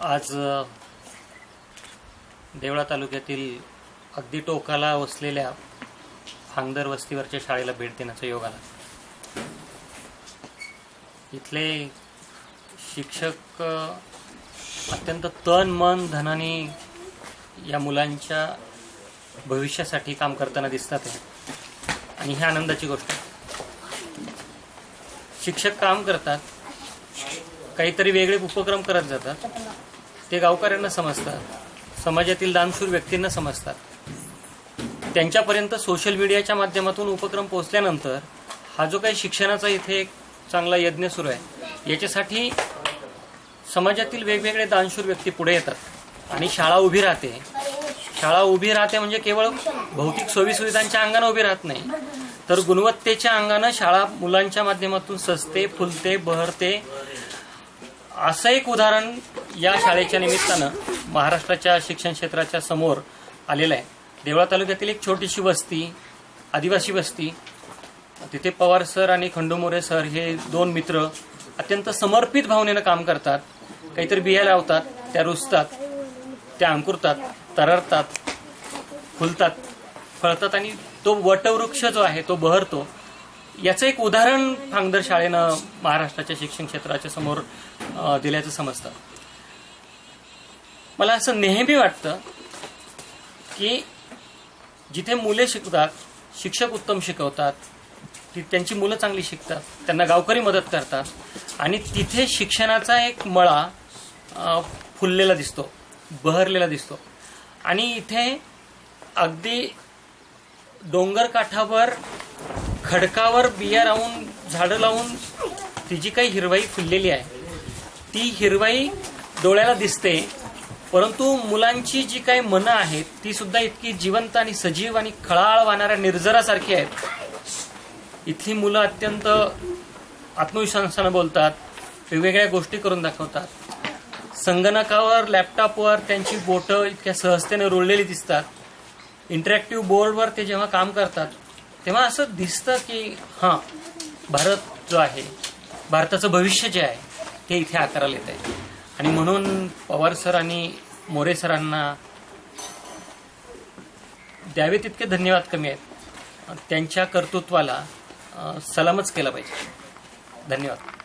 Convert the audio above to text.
आज देवळा तालुक्यातील अगदी टोकाला वसलेल्या हांगदर वस्तीवरच्या शाळेला भेट देण्याचा योग आला. इथले शिक्षक अत्यंत तन मन धनाने या मुलांच्या भविष्यासाठी काम करताना दिसतात आणि ही आनंदाची गोष्ट शिक्षक काम करतात काहीतरी वेगळे उपक्रम करत जातात. ते गावकऱ्यांना समजतात. समाजातील दानशूर व्यक्तींना समजतात. त्यांच्यापर्यंत सोशल मीडियाच्या माध्यमातून उपक्रम पोहोचल्यानंतर हा जो काही शिक्षणाचा इथे एक चांगला यज्ञ सुरू आहे याच्यासाठी समाजातील वेगवेगळे दानशूर व्यक्ती पुढे येतात आणि शाळा उभी राहते. शाळा उभी राहते म्हणजे केवळ भौतिक सोयीसुविधांच्या अंगानं उभी राहत नाही तर गुणवत्तेच्या अंगानं शाळा मुलांच्या माध्यमातून सजते फुलते बहरते असं एक उदाहरण या शाळेच्या निमित्तानं महाराष्ट्राच्या शिक्षण क्षेत्राच्या समोर आलेलं आहे. देवळा तालुक्यातील एक छोटीशी वस्ती आदिवासी वस्ती. तिथे पवार सर आणि खंडूमोरे सर हे दोन मित्र अत्यंत समर्पित भावनेनं काम करतात. काहीतरी बिया लावतात त्या रुजतात त्या अंकुरतात तररतात फुलतात फळतात आणि तो वटवृक्ष जो आहे तो बहरतो. याचं एक उदाहरण फांगदर शाळेनं महाराष्ट्राच्या शिक्षण क्षेत्राच्या समोर दिल्याचं समजतं. मला असं नेहमी वाटतं की जिथे मुले शिकतात शिक्षक उत्तम शिकवतात ती त्यांची मुलं चांगली शिकतात त्यांना गावकरी मदत करतात आणि तिथे शिक्षणाचा एक मळा फुललेला दिसतो बहरलेला दिसतो. आणि इथे अगदी डोंगर काठावर खडकावर बिया लावून झाडं लावून ती जी काही हिरवाई फुललेली आहे. ती हिरवाई डोळ्याला दिसते परंतु मुलांची जी काही मनं आहेत ती सुद्धा इतकी जिवंत आणि सजीव आणि खळाळ वाहणाऱ्या निर्जरासारखी आहेत. इथली मुलं अत्यंत आत्मविश्वासानं बोलतात वेगवेगळ्या गोष्टी करून दाखवतात. संगणकावर लॅपटॉपवर त्यांची बोटं इतक्या सहजतेने रोळलेली दिसतात. इंटरॅक्टिव्ह बोर्डवर ते जेव्हा काम करतात तेव्हा असं दिसतं की हां भारत जो आहे भारताचं भविष्य जे आहे ते इथे आकाराला येत आहे आणि म्हणून पवार सर आणि मोरे सरांना द्यावे तितके धन्यवाद कमी आहेत. त्यांच्या कर्तृत्वाला सलामच केला पाहिजे. धन्यवाद.